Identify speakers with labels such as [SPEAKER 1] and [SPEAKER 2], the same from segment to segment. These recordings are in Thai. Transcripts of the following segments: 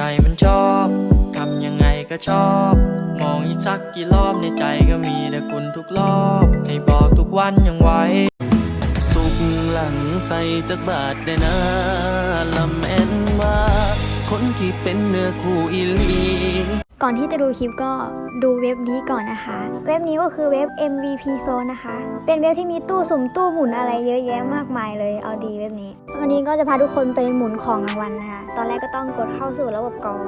[SPEAKER 1] ใจมันชอบทำยังไงก็ชอบ มองอีกสักกี่รอบในใจก็มีแต่คุณทุกรอบ ให้บอกทุกวันยังไหว
[SPEAKER 2] สุขหลังใส่จากบาทได้นะลำแมนว่า คนที่เป็นเนื้อคู่อีลี
[SPEAKER 3] ก่อนที่จะดูคลิปก็ดูเว็บนี้ก่อนนะคะ เว็บนี้ก็คือเว็บ MVP Zone นะคะ เป็นเว็บที่มีตู้สุ่มตู้หมุนอะไรเยอะแยะมากมายเลยเอาดีเว็บนี้ วันนี้ก็จะพาทุกคนไปหมุนของรางวัลนะคะ ตอนแรกก็ต้องกดเข้าสู่ระบบก่อน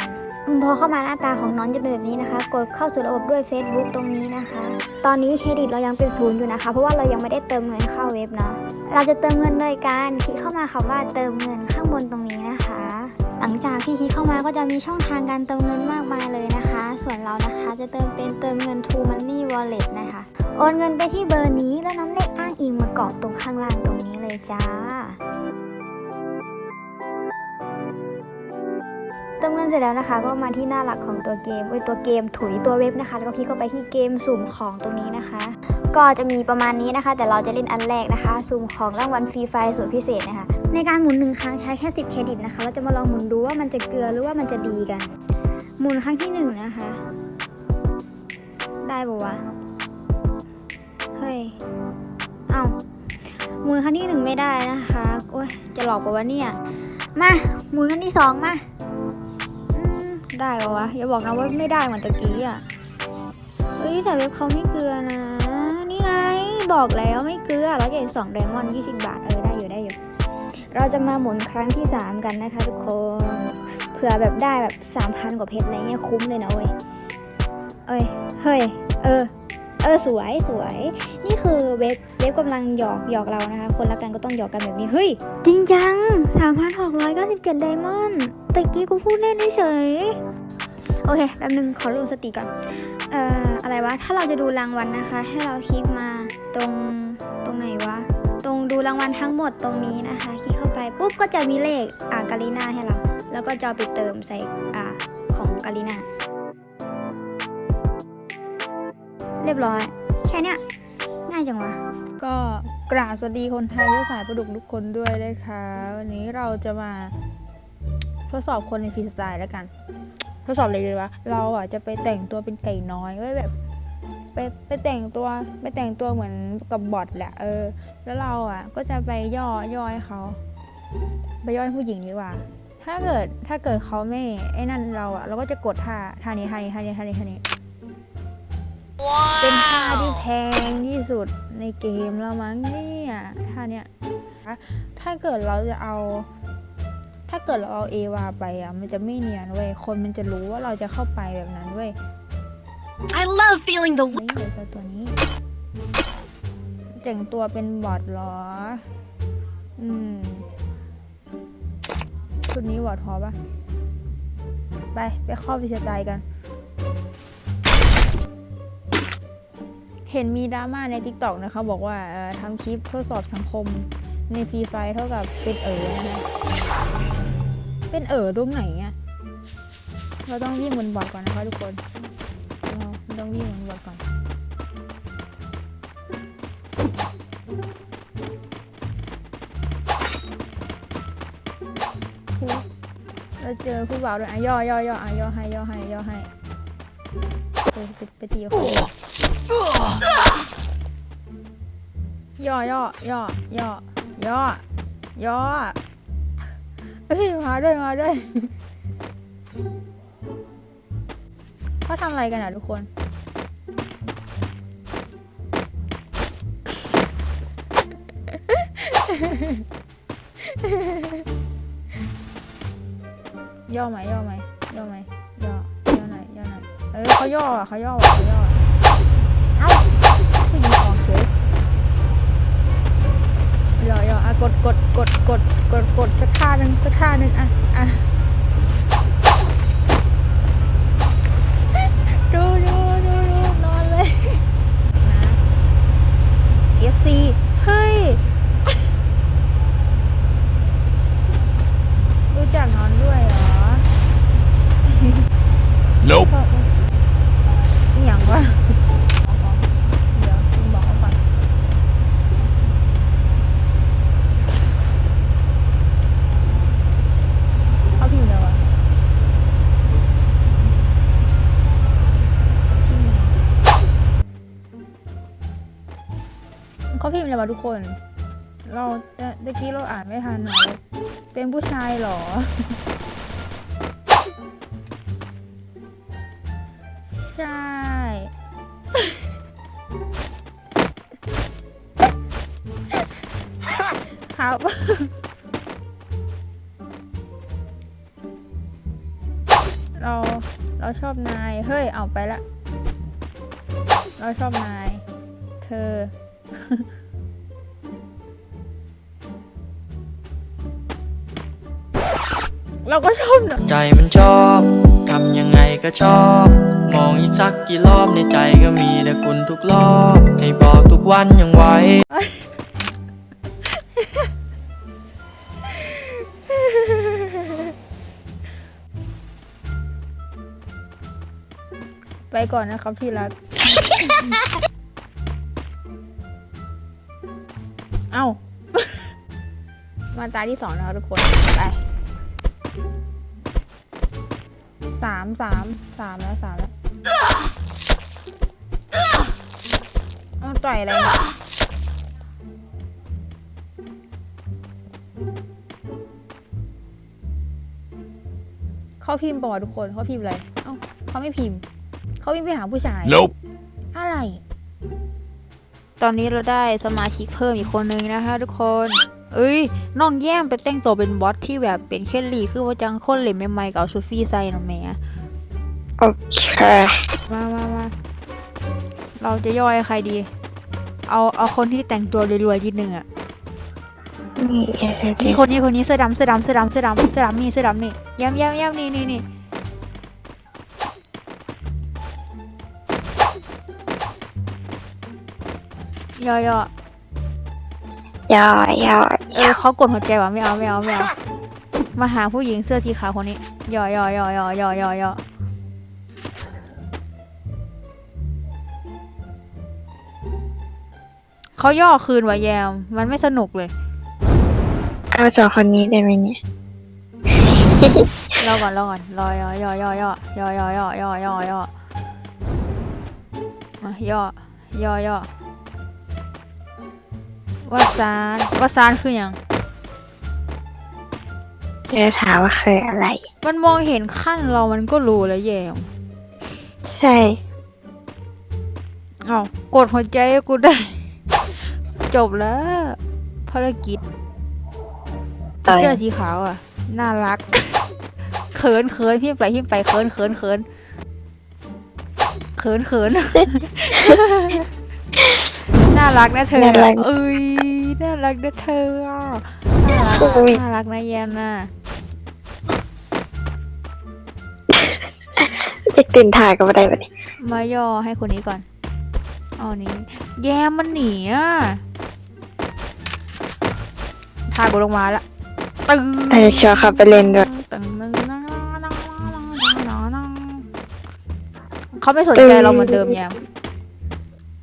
[SPEAKER 3] พอเข้ามาหน้าตาของน้องจะเป็นแบบนี้นะคะ กดเข้าสู่ระบบด้วย Facebook ตรงนี้นะคะ ตอนนี้เครดิตเรายังเป็นศูนย์อยู่นะคะ เพราะว่าเรายังไม่ได้เติมเงินเข้าเว็บเนาะ เราจะเติมเงินโดยการคลิกเข้ามาคำว่าเติมเงินข้างบนตรงนี้นะคะ หลังจากที่คลิกเข้ามาก็จะมีช่องทางการเติมเงินมากมายเลยนะคะ ส่วนเรานะคะจะเติมเป็นเติมเงิน True Money Wallet นะคะ โอนเงินไปที่เบอร์นี้แล้วนำเลขอ้างอิงมากรอกตรงข้างล่างตรงนี้เลยจ้าเติมเงินเสร็จแล้วนะคะ ก็มาที่หน้าหลักของตัวเกมเว้ยตัวเกมถุยตัวเว็บนะคะ แล้วก็คลิกเข้าไปที่เกมสุ่มของตรงนี้นะคะ ก็จะมีประมาณนี้นะคะ แต่เราจะเล่นอันแรกนะคะ สุ่มของรางวัลฟรีไฟสูตรพิเศษนะคะ ในการหมุนหนึ่งครั้งใช้แค่ 10 เครดิตนะคะ เราจะมาลองหมุนดูว่ามันจะเกลือหรือว่ามันจะดีกัน หมุนครั้งที่หนึ่งนะคะ ได้ปะวะ เฮ้ย เอ้าหมุนครั้งที่หนึ่งไม่ได้นะคะ โอ้ย จะหลอกปะวะเนี่ย มา หมุนครั้งที่สองมาได้ปะวะ อย่าบอกนะว่าไม่ได้เหมือนตะกี้อะเฮ้ยแต่เว็บเขาไม่เกลือนะ นี่ไง บอกแล้วไม่เกลือร้อยเจ็ดสองแดงวันยี่สิบบาทเออ เราจะมาหมุนครั้งที่ 3 กันนะคะทุกคนเผื่อแบบได้แบบ 3,000 กว่าเพชรอะไรเงี้ยคุ้มเลยนะเว้ยเอ้ยเฮ้ยเออเออสวยสวย นี่คือเว็บเว็บกำลังหยอกหยอกเรานะคะ คนละกันก็ต้องหยอกกันแบบนี้ เฮ้ย จริงจัง 3,697ไดมอนด์ตะกี้กูพูดเล่นเฉย โอเคแป๊บนึงขอรวมสติก่อน เอ่อ อะไรวะ ถ้าเราจะดูรางวัลนะคะ ให้เราคลิกมาตรง รงดูรางวัลทั้งหมดตรงนี้นะคะ คลิกเข้าไปปุ๊บก็จะมีเลขอ่ากาลิน่าให้เรา แล้วก็จะเอไปเติมใส่อ่าของกาลิน่าเรียบร้อย แค่เนี้ยง่ายจังวะ
[SPEAKER 4] ก็กราบสวัสดีคนไทยและสายประดุกทุกคนด้วยนะคะ วันนี้เราจะมาทดสอบคนในฟรีสไตล์แล้วกัน ทดสอบอะไรดีวะเราอะจะไปแต่งตัวเป็นไก่น้อยไว้แบบ ไปไปแต่งตัวไปแต่งตัวเหมือนกับบอทแหละเออ แล้วเราอะก็จะไปย่อย่อให้เขาไปย่อให้ผู้หญิงดีกว่า ถ้าเกิดถ้าเกิดเขาไม่ไอ้นั่นเราอะเราก็จะกดท่าท่านี้ท่านี้ท่านี้ท่านี้ท่านี้เป็นท่าที่แพงที่สุดในเกมแล้วมั้งเนี่ยท่าเนี้ยถ้าเกิดเราจะเอา ถ้าเกิดเราเอาเอวาไปอะมันจะไม่เนียนเว้ยคนมันจะรู้ว่าเราจะเข้าไปแบบนั้นเว้ย
[SPEAKER 5] I love feeling the
[SPEAKER 4] นี่เดี๋ยวเจ้าตัวนี้แต่งตัวเป็นบอทเหรอ อืมชุดนี้บอทพอปะไป ไปข้าวิชาตายกัน เห็นมีดราม่าใน t ิ k t o k นะคะบอกว่าเอ่อทำคลิปทดสอบสังคมในฟรีไฟเท่ากับเป็นเอ๋อนะคะเป็นเอ๋อตรงไหนอะเราต้องวิ่งบนบอร์ดก่อนนะคะทุกคน วิ่งนบอร์ดก่อน เราเจอผู้บ่าวด้วยอะย่อย่อย่ออะย่อให้ย่อให้ย่อให้ไปไปไปตีเขาย่อย่อย่อย่อย่อย่อเฮ้ยมาด้วยมาด้วยเขาทำอะไรกันอะทุกคน ย่อไหมย่อไหมย่อไหมย่อย่อหน่อยย่อหน่อยเออเขาย่ออะเขาย่อว่ะเขาย่อเอ้าผู้หญิงออกเฉยย่อย่ออะกดกดกดกดกดกดสักท่าหนึ่งสักท่าหนึ่งอะอะ
[SPEAKER 6] Nope
[SPEAKER 4] อีหยังวะเดี๋ยวกินบอกเขาก่อนเขาพิมพ์แล้วอะพิมพ์เขาพิมพ์แล้ววะทุกคน เราเมื่อกี้เราอ่านไม่ทันเลยเป็นผู้ชายหรอ ช่ ครับ เรา เราชอบนาย เฮ้ย เอาไปละ เราชอบนาย เธอ เราก็ชอบนะ
[SPEAKER 1] ใจมันชอบ ทำยังไงก็ชอบ มองอีกสักกี่รอบในใจก็มีแต่คุณทุกรอบ ให้บอกทุกวันยังไหว
[SPEAKER 4] ไปก่อนนะครับที่รัก เอ้า มาตาที่สองนะครับทุกคน ไปสามสามสามแล้วสามแล้ว เอาต่อยอะไรเนี่ยเขาพิมพ์บอกทุกคนเขาพิมพ์อะไร เอ้าเขาไม่พิมพ์ เขาวิ่งไปหาผู้ชาย
[SPEAKER 6] Nope.
[SPEAKER 4] อะไร ตอนนี้เราได้สมาชิกเพิ่มอีกคนนึงนะคะทุกคน เอ้ยน้องแย้มไปแต่งตัวเป็นบอสที่แบบเป็นเคลลี่คือว่าจังคนเหล่ใหม่ๆกับซูฟี่ไซนะแหม่
[SPEAKER 7] โอเค
[SPEAKER 4] มามามาเราจะย่อยใครดี เอาเอาคนที่แต่งตัวรวยๆนิดนึงอะ
[SPEAKER 7] นี่เอสเอ
[SPEAKER 4] นี่คนนี้คนนี้เสื้อดำเสื้อดำเสื้อดำเสื้อดำเสื้อดำนี่เสื้อดำนี่แย้มแย้มแย้มนี่นี่นี่ย่อย่อ
[SPEAKER 7] ยอยอ
[SPEAKER 4] เออเขากดหัวใจว่ะไม่เอาไม่เอาไม่เอามาหาผู้หญิงเสื้อสีขาวคนนี้ย่อย่อย่อย่อย่อย่อย่อ เขาย่อคืนว่ะแยม มันไม่สนุกเลย
[SPEAKER 7] เอาสองคนนี้ได้ไหมเนี่ย
[SPEAKER 4] รอก่อนรอก่อนรอย่อย่อย่อย่อย่อย่อย่อย่อย่อย่อมาย่อย่อย่อว่าซานว่าซานคืออย่าง
[SPEAKER 7] เดี๋ยวถามว่าเคยอะไร
[SPEAKER 4] มันมองเห็นขั้นเรามันก็รู้แล้วแยม
[SPEAKER 7] ใช่
[SPEAKER 4] เอากดหัวใจให้กูได้ จบแล้วภารกิจ
[SPEAKER 7] ต่อย
[SPEAKER 4] เสื้อสีขาวอะ น่ารัก เขินเขินพี่ไปพี่ไปเขินเขินเขินเขินเขิน น่ารักนะเธอ
[SPEAKER 7] น่ารัก
[SPEAKER 4] เอ้ยน่ารักนะเธออะน่ารัก
[SPEAKER 7] อุ๊ย
[SPEAKER 4] น่ารักนะแยมน่ะ
[SPEAKER 7] จะตื่นถ่ายก็ไม่ได้ปะเนี่ย
[SPEAKER 4] มาย่อให้คนนี้ก่อนเอานี้ แยมมันหนีอะ พากูลงมาละตึง
[SPEAKER 7] แต่จะชวนเขาไปเล่นด้วย
[SPEAKER 4] ตึงตึงตึงเขาไม่สนใจเราเหมือนเดิมแยม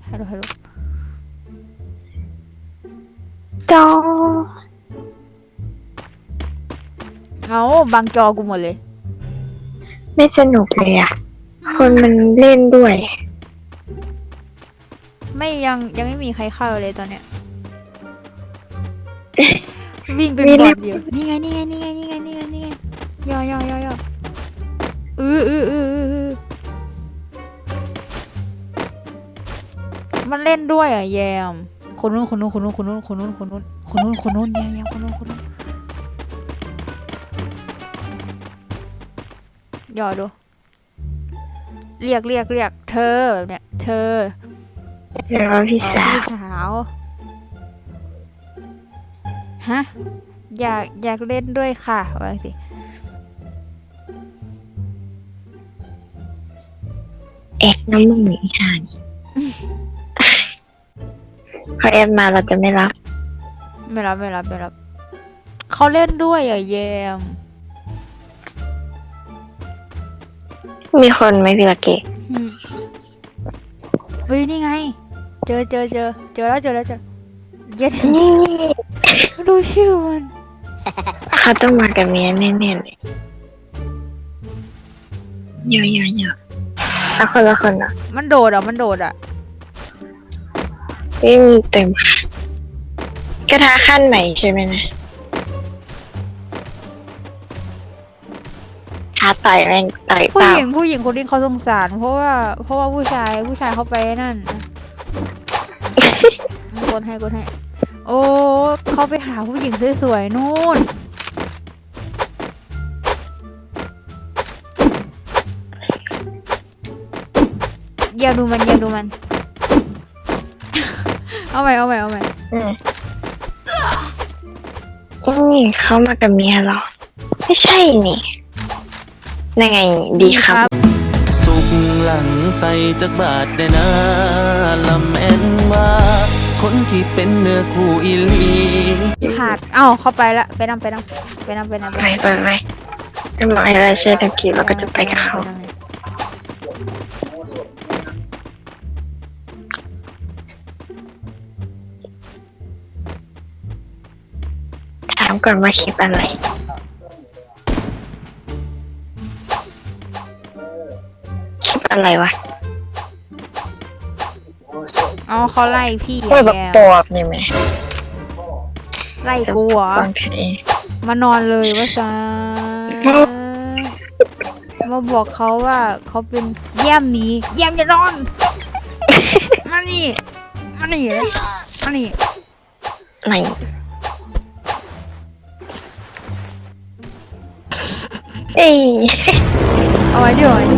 [SPEAKER 4] ฮัลโหลฮัลโหล
[SPEAKER 7] จอ
[SPEAKER 4] เอาบังจอกูหมดเลย
[SPEAKER 7] ไม่สนุกเลยอะ คนมันเล่นด้วย
[SPEAKER 4] ไม่ยังยังไม่มีใครเข้าเลยตอนเนี้ย วิ่งเป็น
[SPEAKER 7] มี
[SPEAKER 4] บ
[SPEAKER 7] เล่
[SPEAKER 4] อนดเดียว นี่ไงนี่ไงนี่ไงนี่ไงนี่ไงนี่ไงย่อย่อย่อย่อเออเออเออเออเออมันเล่นด้วยอะแยม คนนู้นคนนู้นคนนู้นคนนู้นคนนู้นคนนู้นคนนู้นคนนู้นแยมแยมคนนู้นคนนู้นย่อดู เรียกเรียกเรียกเธอแบบเนี้ยเธอ
[SPEAKER 7] เดี๋ยวว่าพี่
[SPEAKER 4] อ๋อ
[SPEAKER 7] สาว
[SPEAKER 4] พี่สาว ฮะ อยากอยากเล่นด้วยค่ะว่าสิ
[SPEAKER 7] เอกน้ำมึงหนีห่างพอแอดมาเราจะไม่รับ
[SPEAKER 4] ไม่รับไม่รับไม่รับเขาเล่นด้วยอะแยม
[SPEAKER 7] มีคนไหมพี่ละเกะ
[SPEAKER 4] อืมเฮ้ยนี่ไง เจอเจอเจอเจอแล้วเจอแล้วเจอเย็ด
[SPEAKER 7] นี่
[SPEAKER 4] ดูชื่อมัน
[SPEAKER 7] เขาต้องมากับเมียแน่ๆเลยเยอะๆเยอะเอาคนละคนเนาะ
[SPEAKER 4] มันโดดอะมันโดดอะ
[SPEAKER 7] ไม่มีเต็มค่ะกระทะขั้นไหนใช่ไหมนะท้าต่อยแม่งต่อย
[SPEAKER 4] ผู้
[SPEAKER 7] เปล่า
[SPEAKER 4] หญิงผู้หญิงคนนี้เขาสงสาร เพราะว่าเพราะว่าผู้ชายผู้ชายเขาไปนั่น กดให้กดให้ โอ้เขาไปหาผู้หญิงสวยๆนู่น อย่าดูมันอย่าดูมัน เอาใหม่เอาใหม่เอาใหม่
[SPEAKER 7] อืมนี่เขามากับเมียเหรอ ไม่ใช่นี่ยังไงดีครับ
[SPEAKER 2] สุกหลังใส่จักบาทได้นะลำแม่นว่า คนที่เป็นเนื้อคู่อีหลี
[SPEAKER 4] หาดเอ้าเข้าไปละไปนำไปนำไปนำไปนำ
[SPEAKER 7] ไปไปไปก็บอกให้เราช่วยกันคิดแล้วก็จะไปกับเขา
[SPEAKER 4] ไปนำเลย
[SPEAKER 7] ถามก่อนว่าคลิปอะไร คลิปอะไรวะ
[SPEAKER 4] เอาเขาไล่พี่
[SPEAKER 7] โอ้ยแบบ
[SPEAKER 4] แก
[SPEAKER 7] ปอบนี่ไหม
[SPEAKER 4] ไล่กูเหรอ
[SPEAKER 7] ฟังแค่นี้
[SPEAKER 4] มานอนเลยว่าซามาบอกเขาว่าเขาเป็นแย่มหนี้แย่มอย่านอน มานี่มานี่เลยมานี่
[SPEAKER 7] ไหนเอ้ย
[SPEAKER 4] เอาไว้ดิเอาไว้ดิ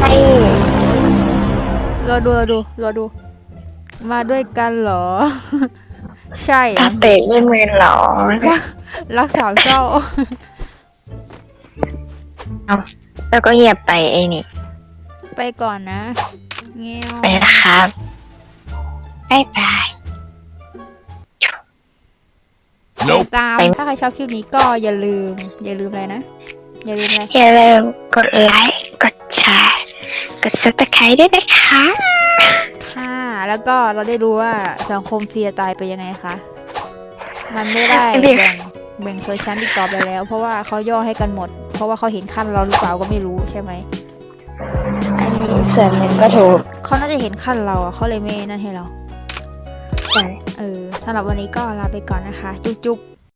[SPEAKER 7] ไอ้
[SPEAKER 4] รอดูรอดูรอดู มาด้วยกันเหรอ ใช่
[SPEAKER 7] ตา
[SPEAKER 4] อะ
[SPEAKER 7] เตะไม่มือหรอ
[SPEAKER 4] รักสาวเจ้า
[SPEAKER 7] แล้วก็เงียบไปไอ้นี่
[SPEAKER 4] ไปก่อนนะเงี้ยว
[SPEAKER 7] ไปนะครับบ๊ายบาย
[SPEAKER 4] ตามถ้าใครชอบคลิปนี้ก็อย่าลืม อย่าลืมอะไรนะ อย่าลืมอะไร
[SPEAKER 7] อย่าลืมกดไลค์กดแชร์ กดซับสไครต์ด้วยนะคะ
[SPEAKER 4] ค่ะ แล้วก็เราได้รู้ว่าสังคมฟรีสไตล์เป็นยังไงคะ มันไม่ได้
[SPEAKER 7] ไม่ได้
[SPEAKER 4] แบ่งแบ่งชนชั้นอีกต่อไปแล้ว เพราะว่าเขาย่อให้กันหมด เพราะว่าเขาเห็นขั้นเราหรือเปล่าก็ไม่รู้ใช่ไหม
[SPEAKER 7] ส่วนหนึ่งก็ถูก
[SPEAKER 4] เขาน่าจะเห็นขั้นเราอะเขาเลยไม่นั่นให้เรา
[SPEAKER 7] ใช่
[SPEAKER 4] เออสำหรับวันนี้ก็ลาไปก่อนนะคะ จุ๊บจุ๊บ